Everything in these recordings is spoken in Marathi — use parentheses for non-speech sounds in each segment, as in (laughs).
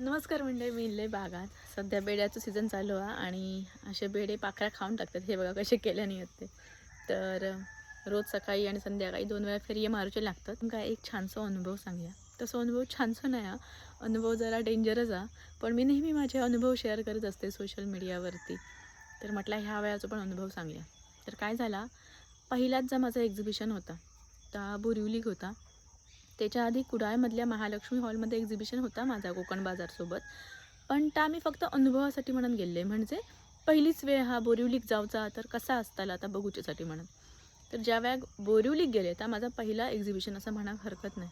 नमस्कार म्हणजे मी इल्ले बागात. सध्या बेड्याचं सीझन चालू आहे आणि असे बेडे पाखऱ्या खाऊन टाकतात. हे बघा कसे केल्याने येते. तर रोज सकाळी आणि संध्याकाळी दोन वेळा फेरी मारूचे लागतात. तुमका एक छानसा अनुभव सांगूया. तसं अनुभव छानसा नाही हा. अनुभव जरा डेंजरच हा. पण मी नेहमी माझे अनुभव शेअर करत असते सोशल मीडियावरती तर म्हटलं ह्या वेळाचा पण अनुभव सांगूया. तर काय झाला? पहिलाच जा माझा एक्झिबिशन होता त्या बोरिवलीक होता. त्याच्या आधी कुडाळमधल्या महालक्ष्मी हॉलमध्ये एक्झिबिशन होता माझा कोकण बाजारसोबत पण त्या मी फक्त अनुभवासाठी म्हणून गेले. म्हणजे पहिलीच वेळ हा बोरिवलीक जावचा तर कसा असताला आता बघूच्यासाठी म्हणून तर ज्या वेळा बोरिवलीक गेले तर माझा पहिला एक्झिबिशन असं म्हणा हरकत नाही.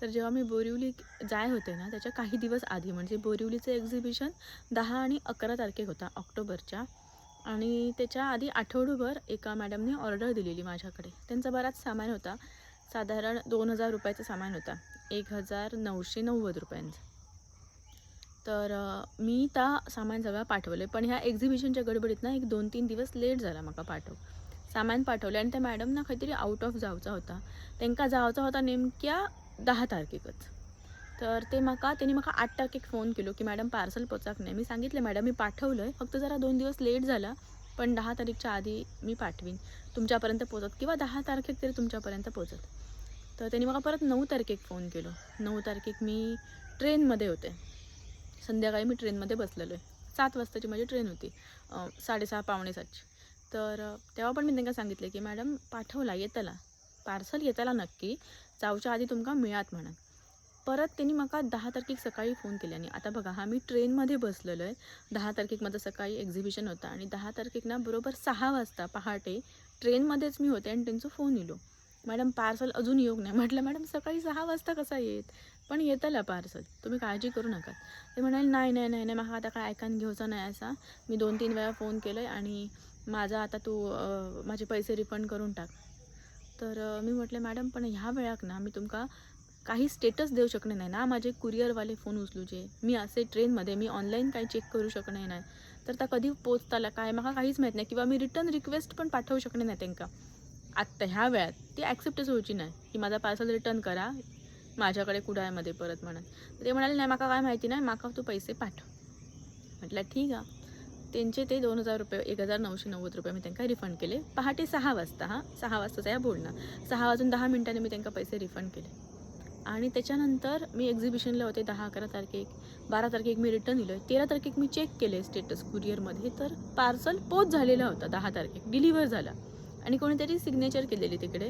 तर जेव्हा मी बोरिवलीक जाय होते ना त्याच्या काही दिवस आधी म्हणजे बोरिवलीचं एक्झिबिशन दहा आणि अकरा तारखेक होता ऑक्टोबरच्या. आणि त्याच्या आधी आठवडूभर एका मॅडमने ऑर्डर दिलेली माझ्याकडे. त्यांचा बराच सामान होता. साधारण दोन हजार रुपयाचं सामान होता. एक हजार नऊशे नव्वद रुपयांचं. तर मी त्या सामान सगळं पाठवले. पण ह्या एक्झिबिशनच्या गडबडीत ना एक दोन तीन दिवस लेट झाला म्हाका पाठव. सामान पाठवले आणि त्या मॅडम ना खंयतरी आउट ऑफ जावचा होता. तांकां जावचा होता नेमक्या दहा तारखेकच. तर ते म्हाका त्यांनी म्हाका आठ तारखेक फोन केलो की मॅडम पार्सल पोचाक नाही. मी सांगितलं मॅडम मी पाठवलं आहे फक्त जरा दोन दिवस लेट झाला. पण दहा तारीखच्या आधी मी पाठवीन. तुमच्यापर्यंत पोचत किंवा दहा तारखेक तरी तुमच्यापर्यंत पोचत तर त्यांनी मला परत नऊ तारखेक फोन केलो. नऊ तारखेक मी ट्रेनमध्ये होते. संध्याकाळी मी ट्रेनमध्ये बसलेलो आहे सात वाजताची माझी ट्रेन होती. साडेसहा पावणे सातची. तर तेव्हा पण मी त्यांना सांगितलं की मॅडम पाठवला येतला. पार्सल येतला नक्की. जाऊच्या आधी तुमका मिळात म्हणत. परत त्यांनी म्हाका दहा तारखेक सकाळी फोन केल्याने आता बघा हा मी ट्रेनमध्ये बसलेलो आहे. दहा तारखेक माझं सकाळी एक्झिबिशन होता आणि दहा तारखेक ना बरोबर सहा वाजता पहाटे ट्रेनमध्येच मी होते आणि त्यांचा फोन येलो. मॅडम पार्सल अजून योग नाही म्हटलं मॅडम सकाळी सहा वाजता कसा येत? पण येतला पार्सल. तुम्ही काळजी करू नका. ते म्हणाले नाही नाही नाही नाही मला आता काय ऐकान घेऊचा नाही असा. मी दोन तीन वेळा फोन केलं आहे आणि माझा आता तू माझे पैसे रिफंड करून टाक. तर मी म्हटलं मॅडम पण ह्या वेळाक ना मी तुमका काही स्टेटस देऊ शकणे नाही ना? माझे कुरिअरवाले फोन उचलूचे. मी असे ट्रेनमध्ये मी ऑनलाईन काही चेक करू शकणे नाही. तर त्या कधी पोचताला काय? मला काहीच माहीत नाही. किंवा मी रिटर्न रिक्वेस्ट पण पाठवू शकणे नाही त्यांना. आत्ता ह्या वेळात ती ॲक्सेप्टच होऊची नाही. की माझा पार्सल रिटर्न करा. माझ्याकडे कुडाळमध्ये परत म्हणून ते म्हणाले नाही माका काय माहिती नाही. माका तू पैसे पाठव. म्हटलं ठीक आहे. त्यांचे ते दोन हजार रुपये एक हजार नऊशे नव्वद रुपये मी त्यांना रिफंड केले. पहाटे सहा वाजता हां सहा वाजताचा या बोलणं. सहा वाजून दहा मिनिटांनी मी त्यांना पैसे रिफंड केले. आणि त्याच्यानंतर मी एक्झिबिशनला होते दहा अकरा तारखेक बारा तारखेक मी रिटर्न दिलं तेरा तारखेक मी चेक केले स्टेटस कुरिअरमध्ये तर पार्सल पोच झालेला होता दहा तारखेक डिलिव्हर झाला. आणि कोणीतरी सिग्नेचर केलेली तिकडे.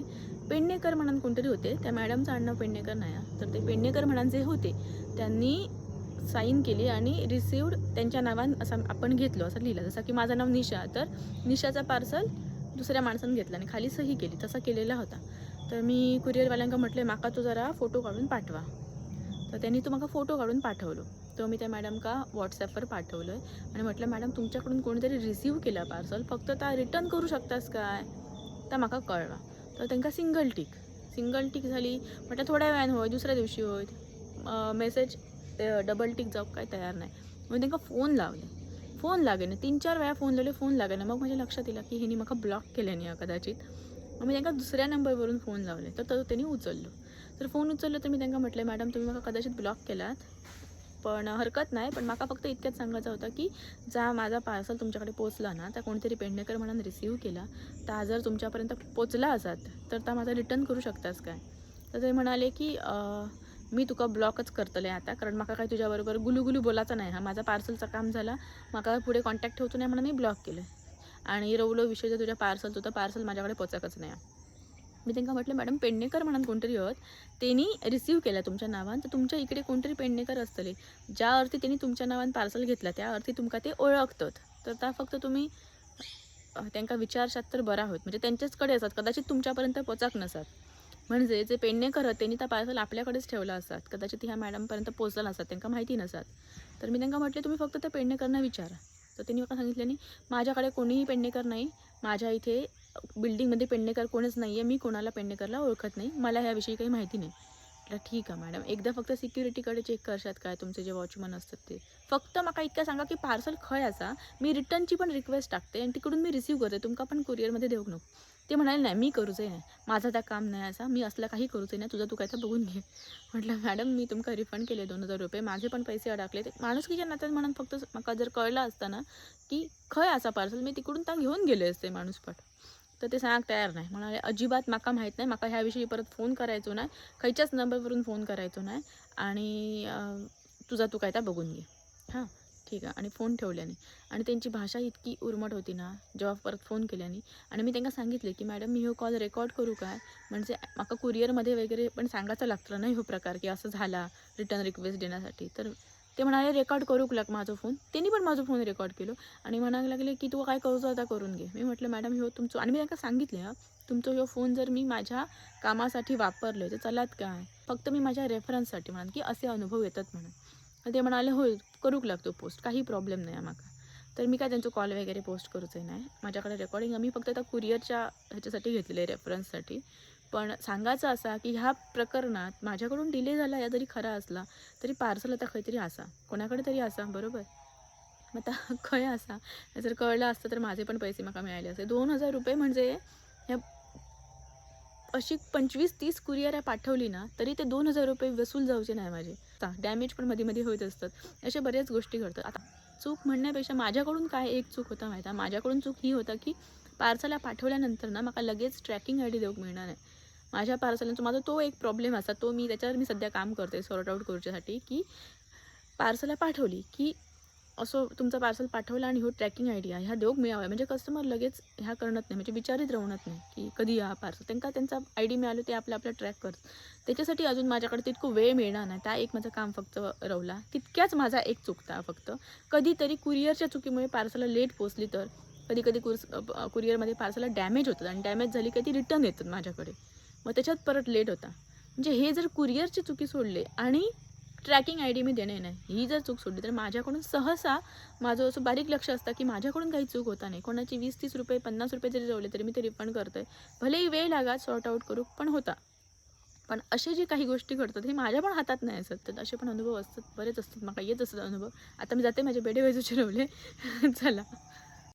पेडणेकर म्हणून कोणतरी होते. त्या मॅडमचं आडनाव पेडणेकर नाही आहे. तर ते पेडणेकर म्हणून जे होते त्यांनी साईन केली आणि रिसिवड त्यांच्या नावान असं आपण घेतलो असं लिहिलं. जसं की माझं नाव निशा. तर निशाचा पार्सल दुसऱ्या माणसानं घेतला आणि खाली सही केली. तसा केलेला होता. तर मी कुरिअरवाल्यांका म्हटले माका तो जरा फोटो काढून पाठवा. तर त्यांनी तो म्हाका फोटो काढून पाठवलो. तो मी त्या मॅडमका व्हॉट्सॲपवर पाठवलं आहे आणि म्हटलं मॅडम तुमच्याकडून कोणीतरी रिसीव केला पार्सल फक्त ता रिटर्न करू शकतास काय? तर म्हाका कळवा. तर तांकां सिंगल टीक सिंगल टीक झाली. म्हटलं थोड्या वेळान होय दुसऱ्या दिवशी होय. मेसेज डबल टीक जावं काय तयार नाही. मग तांकां फोन लावले. फोन लागे तीन चार वेळा फोन लावले. फोन लागे ना मग माझ्या लक्षात येईल की हिने म्हाका ब्लॉक केल्याने कदाचित. मी त्यांना दुसऱ्या नंबरवरून फोन लावले. तर तो त्यांनी उचललो. तर फोन उचललो तर मी त्यांना म्हटलं मॅडम तुम्ही मला कदाचित ब्लॉक केलात. पण हरकत नाही पण माका फक्त इतक्याच सांगायचं होतं की जा माझा पार्सल तुमच्याकडे पोचला ना त्या कोणीतरी पेडणेकर म्हणून रिसीव केला. तर जर तुमच्यापर्यंत पोचला असत तर त्या माझा रिटर्न करू शकतास काय? तर ते म्हणाले की मी तुका ब्लॉकच करतले आता कारण माका काय तुझ्याबरोबर गुलुगुलू बोलायचं नाही. हा माझा पार्सलचं काम झाला. मला पुढे कॉन्टॅक्ट ठेवतो नाही म्हणून मी ब्लॉक केलं. आणि रवलो विषय जर तुझ्या पार्सल होतं पार्सल माझ्याकडे पोचकच नाही मी त्यांना म्हटलं मॅडम पेडणेकर म्हणून कोणतरी होत त्यांनी रिसीव्ह केला तुमच्या नावान तर तुमच्या इकडे कोणतरी पेडणेकर असतले. ज्या अर्थी त्यांनी तुमच्या नावान पार्सल घेतला त्या अर्थी तुमका ते ओळखतात. तर त्या फक्त तुम्ही त्यांना त्यांका विचारशात तर बरा होत. म्हणजे त्यांच्याचकडे असतात कदाचित तुमच्यापर्यंत पोचाक नसतात. म्हणजे जे पेडणेकर आहेत त्यांनी त्या पार्सल आपल्याकडेच ठेवला असतात. कदाचित ह्या मॅडमपर्यंत पोचला नसतात त्यांना माहिती नसतात. तर मी त्यांना म्हटले तुम्ही फक्त त्या पेडणेकरना विचारा. तर त्यांनी मला सांगितलं नाही माझ्याकडे कोणीही पेडणेकर नाही. माझ्या इथे बिल्डिंगमध्ये पेडणेकर कोणीच नाही आहे मी कोणाला पेडणेकरला ओळखत नाही. मला ह्याविषयी काही माहिती नाही. म्हटलं ठीक आहे मॅडम. एकदा फक्त सिक्युरिटीकडे चेक करशात काय तुमचे जे वॉचमन असतात ते. फक्त मला इतकं सांगा की पार्सल खंय आसा. मी रिटर्नची पण रिक्वेस्ट टाकते आणि तिकडून मी रिसीव करते. तुमका पण कुरिअरमध्ये देऊक नको. ते म्हणाले नाही मी करूचंय नाही. माझं त्या काम नाही असा. मी असलं काही करूचंय नाही. तुझं तू काय तर बघून घे. म्हटलं मॅडम मी तुमका रिफंड केले दोन हजार रुपये. माझे पण पैसे अडकले. ते माणूस की नात्यात म्हणून फक्त मला जर कळलं असतं ना की खंय असा पार्सल मी तिकडून तर घेऊन गेले असते माणूसपट तर ते सांग तयार नाही. म्हणाले अजिबात माका माहीत नाही. माका ह्याविषयी परत फोन करायचो नाही. खयच्याच नंबरवरून फोन करायचो नाही. आणि तुझा तू काय तर बघून घे. हां. ठीक आहे. आणि फोन ठेवल्याने. आणि त्यांची भाषा इतकी उर्मट होती ना जेव्हा परत फोन केल्याने. आणि मी त्यांना सांगितले की मॅडम मी हो कॉल रेकॉर्ड करू काय म्हणजे माका कुरिअरमध्ये वगैरे पण सांगायचं लागतं नाही हो प्रकार की असं झाला रिटर्न रिक्वेस्ट देण्यासाठी. तर ते म्हणाले रेकॉर्ड करूक लाग माझा फोन त्यांनी पण माझा फोन रेकॉर्ड केलो. आणि म्हणायला लागले की तू काय करू आता करून घे. मी म्हटलं मॅडम हो तुमचं आणि मी त्यांना सांगितले हां तुमचं हो फोन जर मी माझ्या कामासाठी वापरले तर चलात काय? फक्त मी माझ्या रेफरन्ससाठी म्हणाल की असे अनुभव येतात म्हणून. ते म्हणाले होय करूक लागतो पोस्ट काही प्रॉब्लेम नाही माका तर मी काय त्यांचं कॉल वगैरे पोस्ट करूचे नाही. माझ्याकडे रेकॉर्डिंग आम्ही फक्त त्या कुरिअरच्या ह्याच्यासाठी घेतलेले रेफरन्ससाठी पण सांगायचं असा की ह्या प्रकरणात माझ्याकडून डिले झाला या जरी खरा असला तरी पार्सल आता खंय असा. कोणाकडे तरी असा बरोबर? मग आता (laughs) खंय असा? जर कळलं असतं तर माझे पण पैसे मला मिळाले असते. दोन हजार रुपये म्हणजे ह्या अशी पंचवीस तीस कुरिअर पाठवली ना तरी ते दोन हजार रुपये वसूल जाऊचे नाही माझे. डॅमेज पण मध्ये मध्ये होत असतात. अशा बऱ्याच गोष्टी घडतात. आता चूक म्हणण्यापेक्षा माझ्याकडून काय एक चूक होता माहिती आहे? माझ्याकडून चूक ही होता की पार्सलला पाठवल्यानंतर ना मला लगेच ट्रॅकिंग आय डी देऊक मिळणार आहे. माझ्या पार्सलांचा माझा तो एक प्रॉब्लेम असा तो मी त्याच्यावर मी सध्या काम करते सॉर्ट आऊट करूच्यासाठी की पार्सलला पाठवली की असं तुमचं पार्सल पाठवलं आणि हो ट्रॅकिंग आय डी ह्या देऊक मिळावा. म्हणजे कस्टमर लगेच ह्या करणार नाही. म्हणजे विचारित राहणार नाही की कधी या पार्सल त्यांना त्यांचा आय डी मिळालं ते आपलं आपलं ट्रॅक करत त्याच्यासाठी अजून माझ्याकडे तितकं वेळ मिळणार नाही. त्या एक माझं काम फक्त रवला. तितक्याच माझा एक चुकता फक्त. कधीतरी कुरिअरच्या चुकीमुळे पार्सलला लेट पोचली तर कधी कधी कुर्स कुरिअरमध्ये पार्सलला डॅमेज होतात आणि डॅमेज झाली की ती रिटर्न येतात माझ्याकडे. मग त्याच्यात परत लेट होता. म्हणजे हे जर कुरिअरची चुकी सोडले आणि ट्रॅकिंग आय डी मी देणे नाही ही जर चूक सोडली तर माझ्याकडून सहसा माझं असं बारीक लक्ष असतं की माझ्याकडून काही चूक होता नाही. कोणाची वीस तीस रुपये पन्नास रुपये जरी जवळले तरी मी ते रिफंड करतोय. भलेही वेळ लागा सॉर्ट आऊट करू पण होता. पण असे जे काही गोष्टी घडतात हे माझ्या पण हातात नाही असत. तर असे पण अनुभव असतात बरेच असतात मला येत असतात अनुभव. आता मी जाते माझे बेडे वेजूचे रवले (laughs) चला.